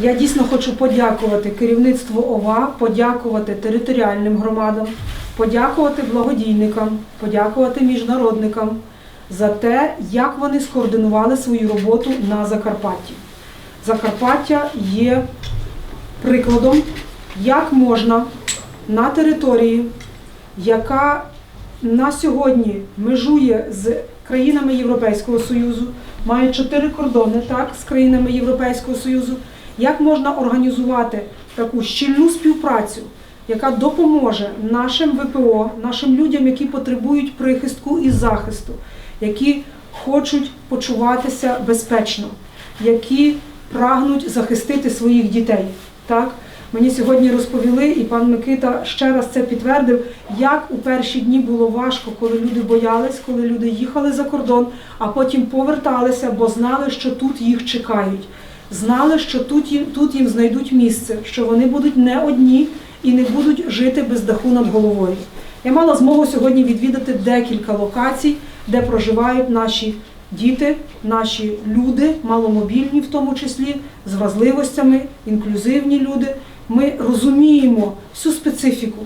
Я дійсно хочу подякувати керівництву ОВА, подякувати територіальним громадам, подякувати благодійникам, подякувати міжнародникам за те, як вони скоординували свою роботу на Закарпатті. Закарпаття є прикладом, як можна на території, яка на сьогодні межує з країнами Європейського Союзу, має чотири кордони так, з країнами Європейського Союзу, як можна організувати таку щільну співпрацю, яка допоможе нашим ВПО, нашим людям, які потребують прихистку і захисту, які хочуть почуватися безпечно, які прагнуть захистити своїх дітей. Так? Мені сьогодні розповіли, і пан Микита ще раз це підтвердив, як у перші дні було важко, коли люди боялись, коли люди їхали за кордон, а потім поверталися, бо знали, що тут їх чекають. Знали, що тут їм, тут їм знайдуть місце, що вони будуть не одні і не будуть жити без даху над головою. Я мала змогу сьогодні відвідати декілька локацій, де проживають наші діти, наші люди, маломобільні в тому числі, з вразливостями, інклюзивні люди. Ми розуміємо всю специфіку,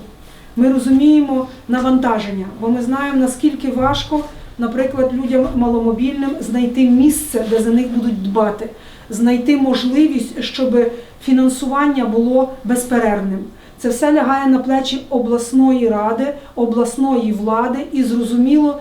ми розуміємо навантаження, бо ми знаємо, наскільки важко, наприклад, людям маломобільним знайти місце, де за них будуть дбати, знайти можливість, щоб фінансування було безперервним. Це все лягає на плечі обласної ради, обласної влади, і зрозуміло,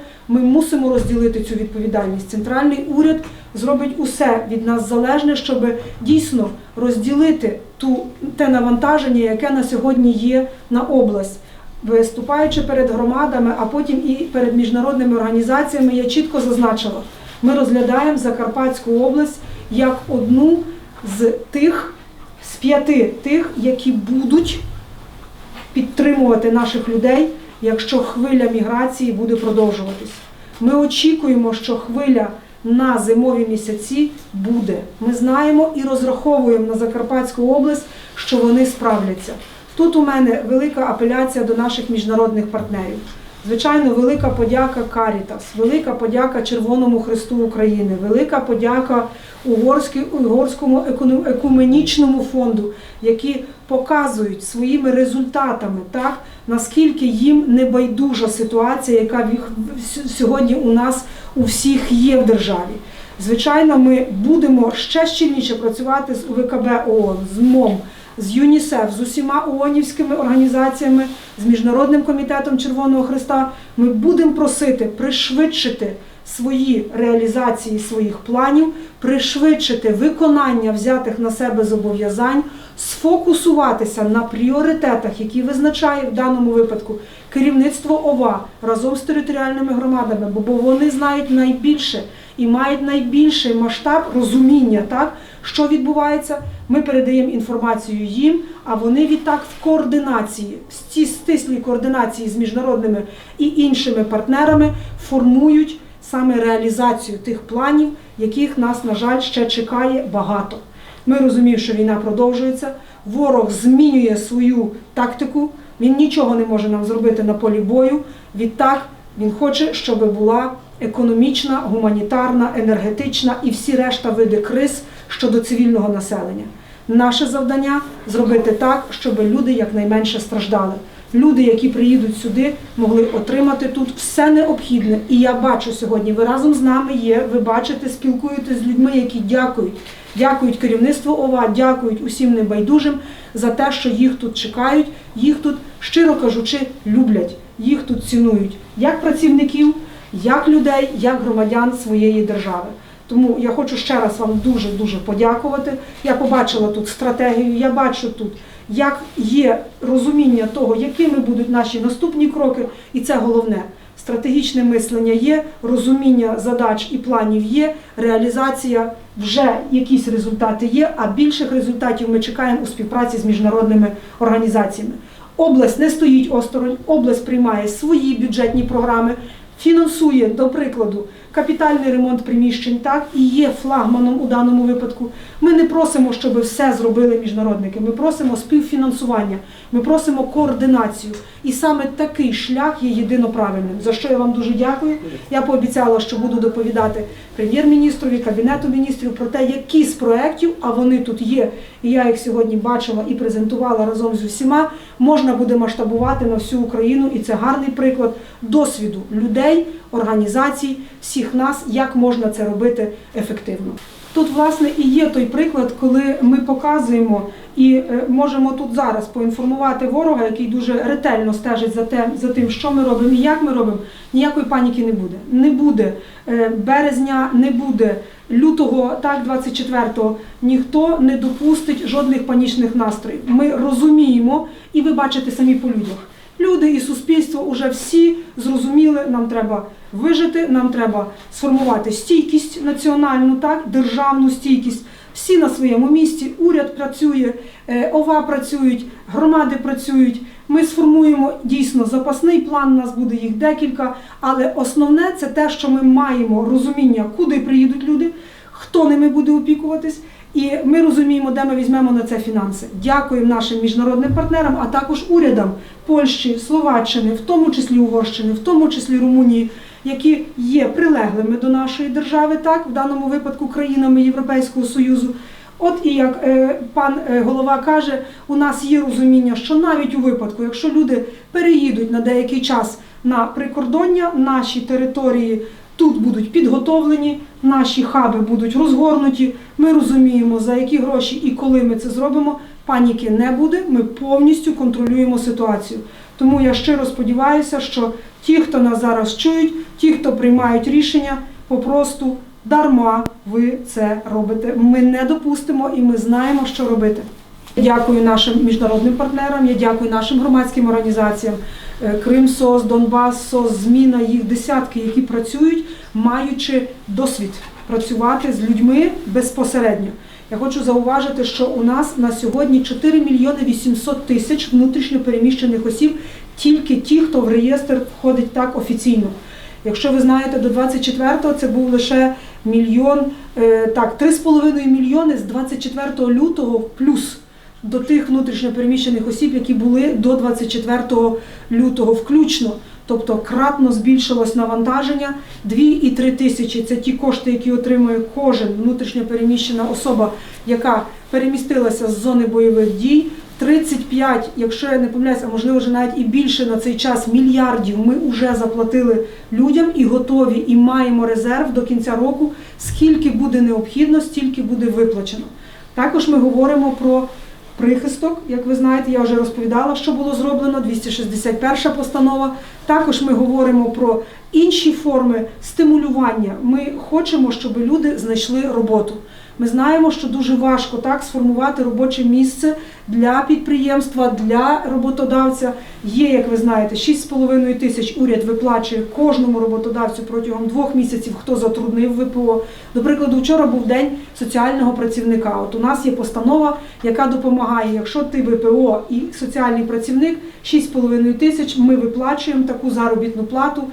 мусимо розділити цю відповідальність. Центральний уряд зробить усе від нас залежне, щоб дійсно розділити ту те навантаження, яке на сьогодні є на область. Виступаючи перед громадами, а потім і перед міжнародними організаціями, я чітко зазначила, ми розглядаємо Закарпатську область як одну з тих з п'яти тих, які будуть підтримувати наших людей, якщо хвиля міграції буде продовжуватись. Ми очікуємо, що хвиля на зимові місяці буде. Ми знаємо і розраховуємо на Закарпатську область, що вони справляться. Тут у мене велика апеляція до наших міжнародних партнерів. Звичайно, велика подяка Карітас, велика подяка Червоному Христу України, велика подяка Угорському екуменічному фонду, які показують своїми результатами, так наскільки їм небайдужа ситуація, яка сьогодні у нас у всіх є в державі. Звичайно, ми будемо ще щільніше працювати з УВКБ ООН, з МОМ, з ЮНІСЕФ, з усіма ООНівськими організаціями, з Міжнародним комітетом Червоного Христа. Ми будемо просити пришвидшити свої реалізації своїх планів, пришвидшити виконання взятих на себе зобов'язань, сфокусуватися на пріоритетах, які визначає в даному випадку керівництво ОВА разом з територіальними громадами, бо вони знають найбільше і мають найбільший масштаб розуміння, так що відбувається. Ми передаємо інформацію їм, а вони відтак в координації, в стислій координації з міжнародними і іншими партнерами формують саме реалізацію тих планів, яких нас, на жаль, ще чекає багато. Ми розуміємо, що війна продовжується. Ворог змінює свою тактику. Він нічого не може нам зробити на полі бою. Відтак він хоче, щоб була економічна, гуманітарна, енергетична і всі решта види криз щодо цивільного населення. Наше завдання зробити так, щоб люди якнайменше страждали. Люди, які приїдуть сюди, могли отримати тут все необхідне. І я бачу сьогодні, ви разом з нами є, ви бачите, спілкуєтесь з людьми, які дякують. Дякують керівництву ОВА, дякують усім небайдужим за те, що їх тут чекають, їх тут, щиро кажучи, люблять, їх тут цінують як працівників, як людей, як громадян своєї держави. Тому я хочу ще раз вам дуже дуже подякувати. Я побачила тут стратегію, я бачу тут, як є розуміння того, якими будуть наші наступні кроки, і це головне. Стратегічне мислення є, розуміння задач і планів є, реалізація вже якісь результати є, а більших результатів ми чекаємо у співпраці з міжнародними організаціями. Область не стоїть осторонь, область приймає свої бюджетні програми. Фінансує, до прикладу, капітальний ремонт приміщень, так і є флагманом у даному випадку. Ми не просимо, щоб все зробили міжнародники. Ми просимо співфінансування, ми просимо координацію. І саме такий шлях є єдино правильним. За що я вам дуже дякую. Я пообіцяла, що буду доповідати прем'єр-міністрові, кабінету міністрів про те, які з проєктів, а вони тут є. І я їх сьогодні бачила і презентувала разом з усіма. Можна буде масштабувати на всю Україну, і це гарний приклад досвіду людей, організацій, всіх нас, як можна це робити ефективно. Тут, власне, і є той приклад, коли ми показуємо і е, можемо тут зараз поінформувати ворога, який дуже ретельно стежить за тим, за тим, що ми робимо і як ми робимо. Ніякої паніки не буде. Не буде е, березня, не буде лютого, так 24-го. Ніхто не допустить жодних панічних настроїв. Ми розуміємо, і ви бачите самі по людях. Люди і суспільство вже всі зрозуміли, нам треба вижити, нам треба сформувати стійкість національну, так, державну стійкість. Всі на своєму місці, уряд працює, е, ОВА працюють, громади працюють. Ми сформуємо дійсно запасний план, у нас буде їх декілька, але основне це те, що ми маємо розуміння, куди приїдуть люди, хто ними буде опікуватись. І ми розуміємо, де ми візьмемо на це фінанси. Дякуємо нашим міжнародним партнерам, а також урядам Польщі, Словаччини, в тому числі Угорщини, в тому числі Румунії, які є прилеглими до нашої держави, так в даному випадку країнами Європейського Союзу. От і як е, пан е, голова каже, у нас є розуміння, що навіть у випадку, якщо люди переїдуть на деякий час на прикордоння, наші території тут будуть підготовлені, наші хаби будуть розгорнуті. Ми розуміємо, за які гроші і коли ми це зробимо. Паніки не буде. Ми повністю контролюємо ситуацію. Тому я щиро сподіваюся, що ті, хто нас зараз чують, ті, хто приймають рішення, попросту дарма ви це робите. Ми не допустимо і ми знаємо, що робити. Дякую нашим міжнародним партнерам, я дякую нашим громадським організаціям е, Кримсос, Донбас-СОС, Зміна, їх десятки, які працюють, маючи досвід працювати з людьми безпосередньо. Я хочу зауважити, що у нас на сьогодні 4 мільйони 800 тисяч внутрішньо переміщених осіб, тільки ті, хто в реєстр входить так офіційно. Якщо ви знаєте, до 24-го це був лише мільйон, е, так, 3,5 мільйони з 24 лютого плюс до тих внутрішньопереміщених осіб, які були до 24 лютого включно. Тобто кратно збільшилось навантаження 2,3 тисячі. Це ті кошти, які отримує кожен внутрішньопереміщена особа, яка перемістилася з зони бойових дій. 35, якщо я не помиляюся, а можливо вже навіть і більше на цей час мільярдів ми вже заплатили людям і готові, і маємо резерв до кінця року. Скільки буде необхідно, стільки буде виплачено. Також ми говоримо про прихисток. Як ви знаєте, я вже розповідала, що було зроблено. 261 постанова. Також ми говоримо про інші форми стимулювання. Ми хочемо, щоб люди знайшли роботу. Ми знаємо, що дуже важко так сформувати робоче місце для підприємства, для роботодавця. Є, як ви знаєте, 6,5 тисяч уряд виплачує кожному роботодавцю протягом двох місяців, хто затруднив ВПО. До прикладу, вчора був день соціального працівника. От у нас є постанова, яка допомагає. Якщо ти ВПО і соціальний працівник, 6,5 тисяч ми виплачуємо таку заробітну плату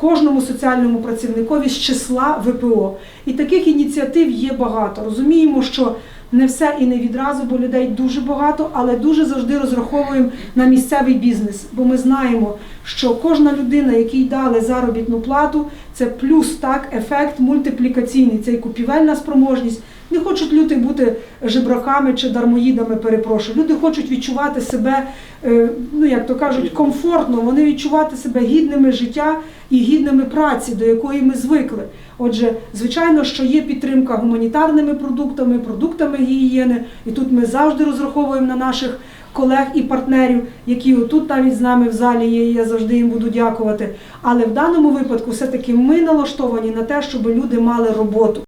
кожному соціальному працівникові з числа ВПО. І таких ініціатив є багато. Розуміємо, що не все і не відразу, бо людей дуже багато, але дуже завжди розраховуємо на місцевий бізнес, бо ми знаємо, що кожна людина, якій дали заробітну плату, це плюс так ефект мультиплікаційний, це і купівельна спроможність. Не хочуть люди бути жебраками чи дармоїдами, перепрошую. Люди хочуть відчувати себе, е, ну як то кажуть, комфортно. Вони відчувати себе гідними життя і гідними праці, до якої ми звикли. Отже, звичайно, що є підтримка гуманітарними продуктами, продуктами гігієни, і тут ми завжди розраховуємо на наших колег і партнерів, які отут навіть з нами в залі є. Я завжди їм буду дякувати. Але в даному випадку, все таки ми налаштовані на те, щоб люди мали роботу.